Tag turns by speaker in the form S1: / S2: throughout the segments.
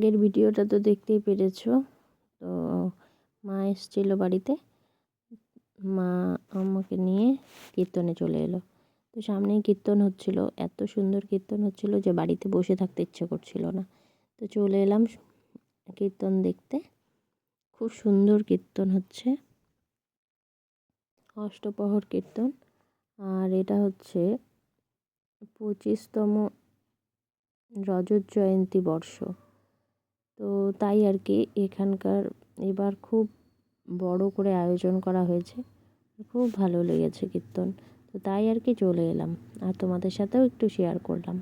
S1: আগের ভিডিওটা তো দেখতেই পেরেছ। তো মা এসেছিল বাড়িতে। মা আমাকে নিয়ে কীর্তনে চলে এলো। তো সামনেই কীর্তন হচ্ছিল। এত সুন্দর কীর্তন হচ্ছিল যে বাড়িতে বসে থাকতে ইচ্ছে করছিল না। তো চলে এলাম কীর্তন দেখতে। খুব সুন্দর কীর্তন হচ্ছে। অষ্টপ্রহর কীর্তন। আর এটা হচ্ছে পঁচিশতম রজত জয়ন্তী বর্ষ। তো তাই আর কি এখানকার এবার খুব বড় করে আয়োজন করা হয়েছে। খুব ভালো লেগেছে কীর্তন। তো তাই আর কি চলে এলাম। আর তোমাদের সাথেও একটু শেয়ার করলাম।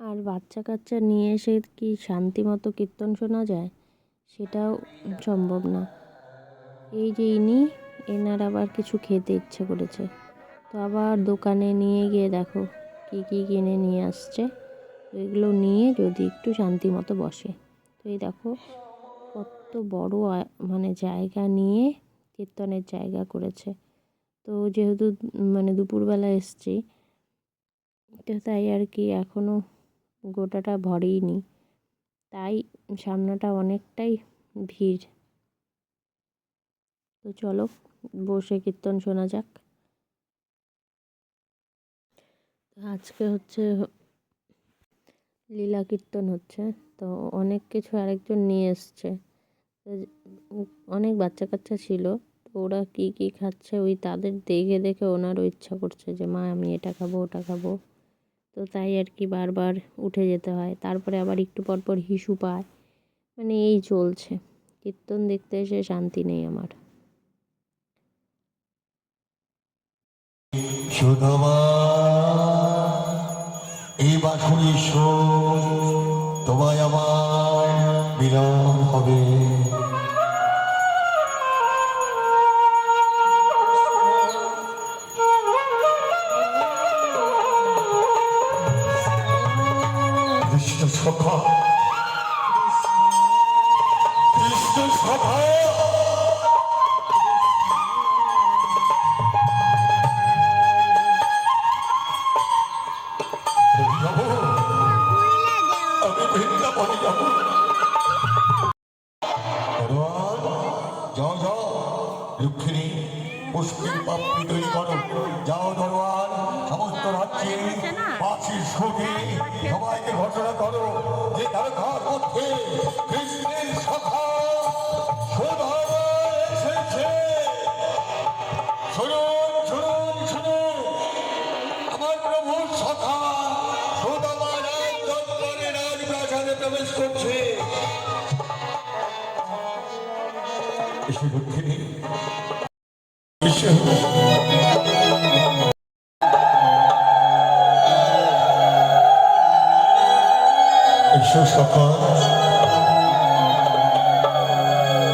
S1: আর বাচ্চা কাচ্চা নিয়ে এসে কি শান্তি মতো কীর্তন শোনা যায়? সেটাও সম্ভব না। এই যে ইনি, এনার আবার কিছু খেতে ইচ্ছে করেছে। তো আবার দোকানে নিয়ে গিয়ে দেখো, কী কী কিনে নিয়ে আসছে। এগুলো নিয়ে যদি একটু শান্তি মতো বসে। তো এই দেখো, কত বড় মানে জায়গা নিয়ে কীর্তনের জায়গা করেছে। তো যেহেতু মানে দুপুরবেলা এসছি, তো তাই আর কি এখনও গোটাটা ভরেইনি। তাই সামনাটা অনেকটাই ভিড়। তো চলো, বসে কীর্তন শোনা যাক। আজকে হচ্ছে লীলা কীর্তন হচ্ছে, তো অনেক কিছু আরেকজন নিয়ে এসছে। অনেক বাচ্চা কাচ্চা ছিল, তো ওরা কী কী খাচ্ছে ওই তাদের দেখে দেখে ওনারও ইচ্ছা করছে যে, মা, আমি এটা খাব, ওটা খাব। তো তাই আর কি বারবার উঠে যেতে হয়। তারপরে আবার একটু পর পর হিসু পায়। মানে এই চলছে। কীর্তন দেখতে এসে শান্তি নেই আমার।
S2: সুধমা এই শুনিস তোমায় আমার বিরাম হবে।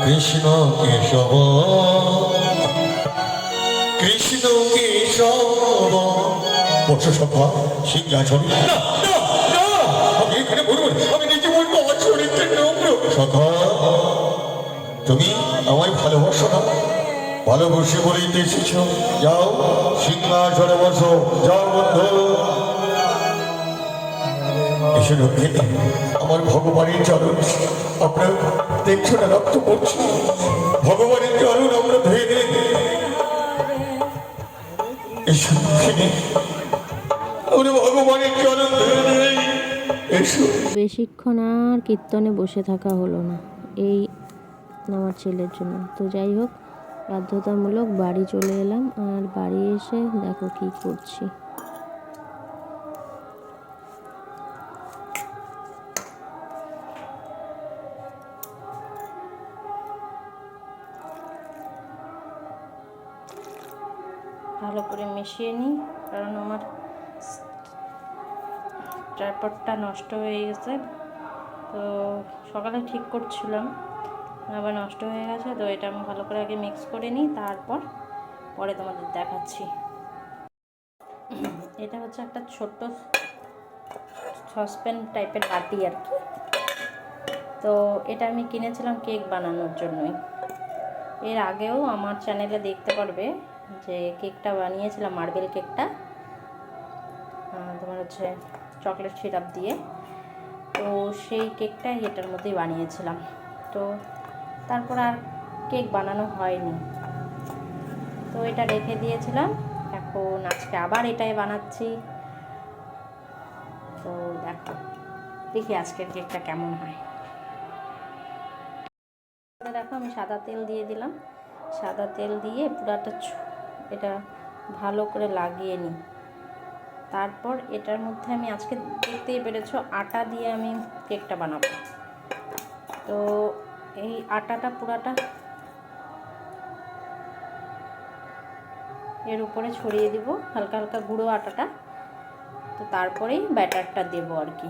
S2: কৃষ্ণ কেশব। কৃষ্ণ কেশব। বসো সভা এখানে বলব আমি নিজে বলব আমার চরিত্রের নম্র। সখা তুমি আমায় ভালোবাসো না। ভালোবাসে বলেই তো এসেছ, যাও, সিংহাসনে বসো, যাও বন্ধু। এসে দক্ষিণে আমার ভগবানের চরণ। আপনার দেখছ না রক্ত পড়ছে। ভগবানের চরণ আমরা ধুয়ে দিলে এসো আমরা
S1: বেশিক্ষণ আর কীর্তনে বসে থাকা হলো না, এই আমার ছেলের জন্য। তো যাই হোক বাধ্যতামূলক বাড়ি চলে এলাম আর বাড়ি এসে দেখো কি করছি। ভালো করে মিশিয়ে নিই, কারণ আমার ট্রাইপডটা নষ্ট হয়ে গেছে। তো সকালে ঠিক করছিলাম। আবার নষ্ট হয়ে গেছে, তো এটা আমি ভালো করে আগে মিক্স করে নিই, তারপর পরে তোমাদের দেখাচ্ছি। এটা হচ্ছে একটা ছোট্ট সসপ্যান টাইপের বাটি আর কি। তো এটা আমি কিনেছিলাম কেক বানানোর জন্যই। এর আগেও আমার চ্যানেলে দেখতে পারবে যে কেকটা বানিয়েছিলাম মার্বেল কেকটা তোমার হচ্ছে চকলেট সিরাপ দিয়ে।
S3: তো সেই কেকটাই এটার মধ্যেই বানিয়েছিলাম। তো তারপর আর কেক বানানো হয়নি। তো এটা রেখে দিয়েছিলাম। এখন আজকে আবার এটাই বানাচ্ছি। তো দেখো, দেখি আজকের কেকটা কেমন হয়। দেখো, আমি সাদা তেল দিয়ে দিলাম। সাদা তেল দিয়ে পুরাটা এটা ভালো করে লাগিয়ে নিই। তারপর এটার মধ্যে আমি আজকে দেখতেই পেরেছ, আটা দিয়ে আমি কেকটা বানাবো। তো এই আটাটা পুরাটা এর উপরে ছড়িয়ে দিব, হালকা হালকা গুঁড়ো আটাটা। তো তারপরেই ব্যাটারটা দেবো আর কি।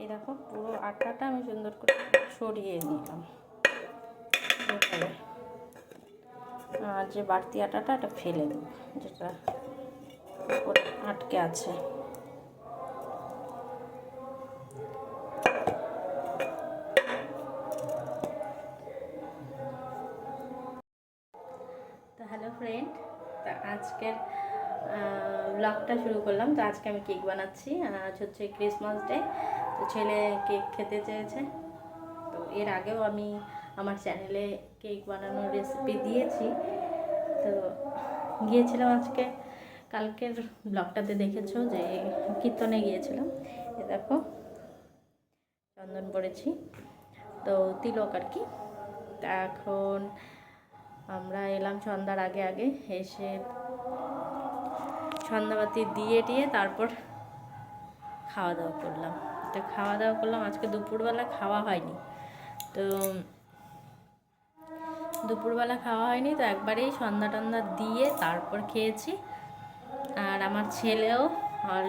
S3: এই দেখো, পুরো আটাটা আমি সুন্দর করে ছড়িয়ে নিলাম। আর যে বাড়তি আটাটা, এটা ফেলে দেবো, যেটা আটকে আছে। ব্লগটা শুরু করলাম। তো আজকে আমি কেক বানাচ্ছি। আজ হচ্ছে ক্রিসমাস ডে তো ছেলে কেক খেতে চেয়েছে। তো এর আগেও আমি আমার চ্যানেলে কেক বানানোর রেসিপি দিয়েছি। তো গিয়েছিলাম আজকে। কালকের ব্লগটাতে দেখেছ যে কীর্তনে গিয়েছিলাম। এ দেখো, চন্দন পড়েছি। তো তিলক আর কি। এখন আমরা এলাম সন্ধ্যার আগে আগে এসে সন্ধ্যাবাতি দিয়ে টিয়ে তারপর খাওয়া দাওয়া করলাম। তো খাওয়া দাওয়া করলাম। আজকে দুপুরবেলা খাওয়া হয়নি। তো দুপুরবেলা খাওয়া হয়নি। তো একবারেই সন্ধ্যা টন্ধা দিয়ে তারপর খেয়েছি। আর আমার ছেলেও আর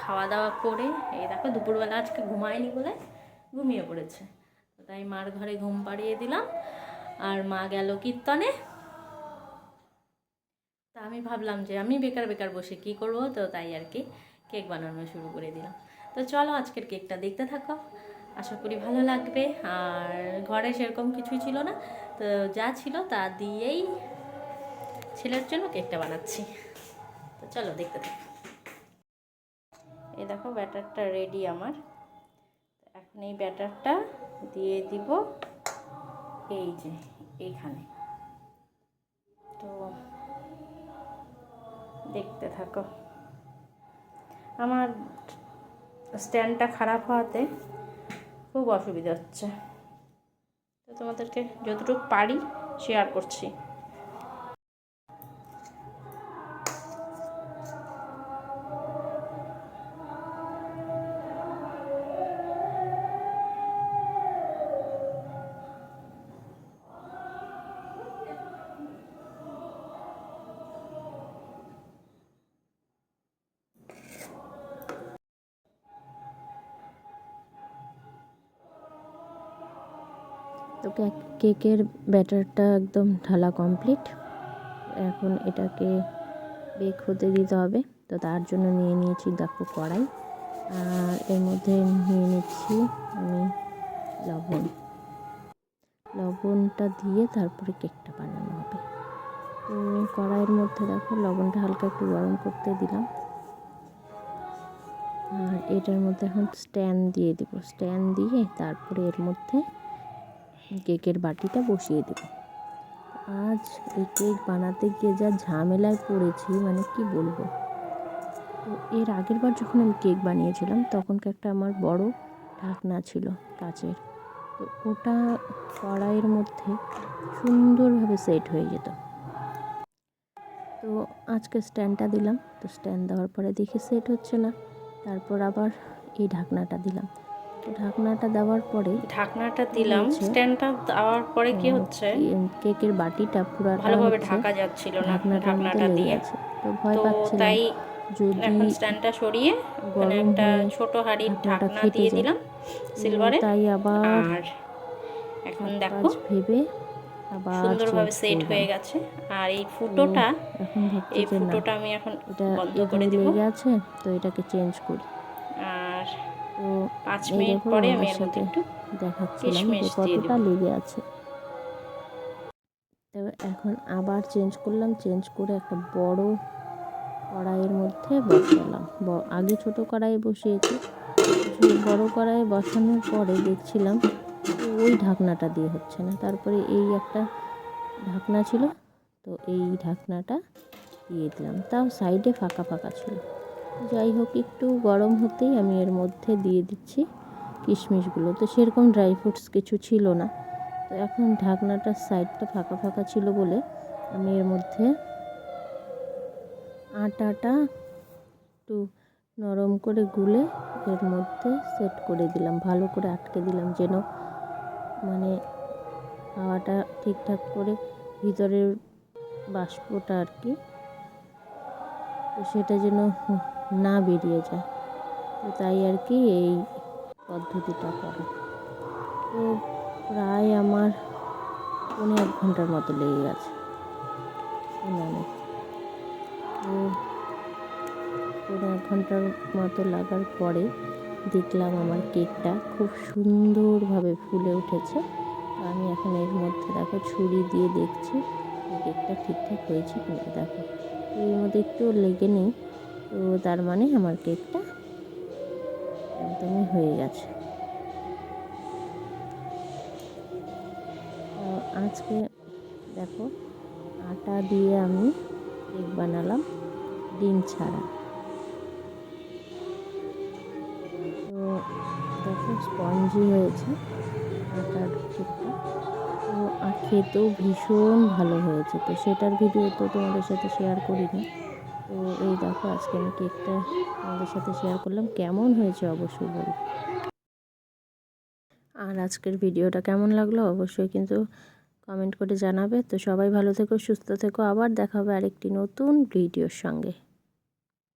S3: খাওয়া দাওয়া করে এই দেখো দুপুরবেলা আজকে ঘুমায়নি বলে ঘুমিয়ে পড়েছে। তাই মার ঘরে ঘুম পাড়িয়ে দিলাম। আর মা গেল কীর্তনে। আমি ভাবলাম যে আমি বেকার বেকার বসে কি করব, তো তাই আর কি কেক বানানো শুরু করে দিলাম। তো চলো আজকের কেকটা দেখতে থাকো। আশা করি ভালো লাগবে। আর ঘরে সেরকম কিছুই ছিল না। তো যা ছিল তা দিয়েই ছেলের জন্য কেকটা বানাচ্ছি। তো চলো দেখতে থাকো। এই দেখো ব্যাটারটা রেডি আমার। এখন এই ব্যাটারটা দিয়ে দিব এই যে, এইখানে। দেখতে থাকো। আমার স্ট্যান্ডটা খারাপ হওয়াতে খুব অসুবিধা হচ্ছে। তো তোমাদেরকে যতটুকু পারি শেয়ার করছি। তো কেক- কেকের ব্যাটারটা একদম ঢালা কমপ্লিট এখন এটাকে বেক হতে দিতে হবে। তো তার জন্য নিয়ে নিয়েছি দেখো কড়াই। আর এর মধ্যে নিয়ে নিচ্ছি আমি লবণ। লবণটা দিয়ে তারপরে কেকটা বানানো হবে। তো কড়াইয়ের মধ্যে দেখো লবণটা হালকা একটু গরম করতে দিলাম। আর এটার মধ্যে এখন স্ট্যান্ড দিয়ে দেবো। স্ট্যান্ড দিয়ে তারপরে এর মধ্যে কেকের বাটিটা বসিয়ে দেব। আজ এই কেক বানাতে গিয়ে যা ঝামেলায় পড়েছি মানে কি বলব? তো এর আগের বার যখন আমি কেক বানিয়েছিলাম, তখনকার একটা আমার বড় ঢাকনা ছিল কাচের। তো ওটা কড়াইয়ের মধ্যে সুন্দরভাবে সেট হয়ে যেত। তো আজকে স্ট্যান্ডটা দিলাম। তো স্ট্যান্ড দেওয়ার পরে দেখি সেট হচ্ছে না। তারপর আবার এই ঢাকনাটা দিলাম। তো ঢাকনাটা দেওয়ার পরে
S1: ঢাকনাটা দিলাম। স্ট্যান্ডটা দেওয়ার পরে কি হচ্ছে?
S3: কেকের বাটিটা পুরো
S1: ভালোভাবে ঢাকা যাচ্ছিল না ঢাকনাটা দিয়ে।
S3: তো ভয়
S1: তো
S3: পাচ্ছিলাম
S1: তাই
S3: যদি
S1: এখন স্ট্যান্ডটা সরিয়ে
S3: গরম
S1: একটা ছোট হাঁড়ির ঢাকনা দিয়ে দিলাম সিলভারে
S3: তাই আবার
S1: আর এখন দেখো
S3: ভেবে আবার
S1: সুন্দরভাবে সেট হয়ে গেছে। আর এই ফুটোটা এই ফুটোটা আমি এখন বন্ধ করে দিব।
S3: লেগে আছে তো এটাকে চেঞ্জ করি। তো
S1: পাঁচ মিনিট পরে আমি এর মধ্যে একটু
S3: দেখাচ্ছিলাম কতটা লেগে আছে। তো এখন আবার চেঞ্জ করলাম চেঞ্জ করে একটা বড়
S1: কড়াইয়ের মধ্যে বসালাম। আগে ছোট কড়াইয়ে বসিয়েছি। বড় কড়াইয়ে বসানোর পরে দেখছিলাম ওই ঢাকনাটা দিয়ে হচ্ছে না। তারপরে এই একটা ঢাকনা ছিল তো এই ঢাকনাটা দিয়ে দিলাম। তাও সাইডে ফাঁকা ফাঁকা ছিল। যাই হোক, একটু গরম হতেই আমি এর মধ্যে দিয়ে দিচ্ছি কিশমিশগুলো। তো সেরকম ড্রাই ফ্রুটস কিছু ছিল না। তো এখন ঢাকনাটার সাইডটা ফাঁকা ফাঁকা ছিল বলে আমি এর মধ্যে আটাটা একটু নরম করে গুলে এর মধ্যে সেট করে দিলাম। ভালো করে আটকে দিলাম যেন মানে হাওয়াটা ঠিকঠাক করে ভিতরের বাষ্পটা আর কি, তো সেটা যেন না বেরিয়ে যায়। তো তাই আর কি এই পদ্ধতিটা করা। তো প্রায় আমার পৌনে এক ঘণ্টার মতো লেগে গেছে। তো পৌনে এক ঘণ্টার মতো লাগার পরে দেখলাম আমার কেকটা খুব সুন্দরভাবে ফুলে উঠেছে। আমি এখন এর মধ্যে দেখো ছুরি দিয়ে দেখছি কেকটা ঠিকঠাক হয়েছে কিনা। দেখো। এর মধ্যে একটু লেগে নেই। তো তার মানে আমার কেকটা একদমই হয়ে গেছে। আজকে দেখো, আটা দিয়ে আমি কেক বানালাম ডিম ছাড়া। তো দেখো, স্পঞ্জি হয়েছে আটার কেকটা। তো আর খেতেও ভীষণ ভালো হয়েছে। তো সেটার ভিডিও তো তোমাদের সাথে শেয়ার করিনি। তো এই দেখো, আজকে আমি কেকটা তোমাদের সাথে শেয়ার করলাম। কেমন হয়েছে অবশ্যই বলি। আর আজকের ভিডিওটা কেমন লাগল অবশ্যই কিন্তু কমেন্ট করে জানাবে। তো সবাই ভালো থেকো, সুস্থ থেকো। আবার দেখা হবে আরেকটি নতুন ভিডিওর সঙ্গে।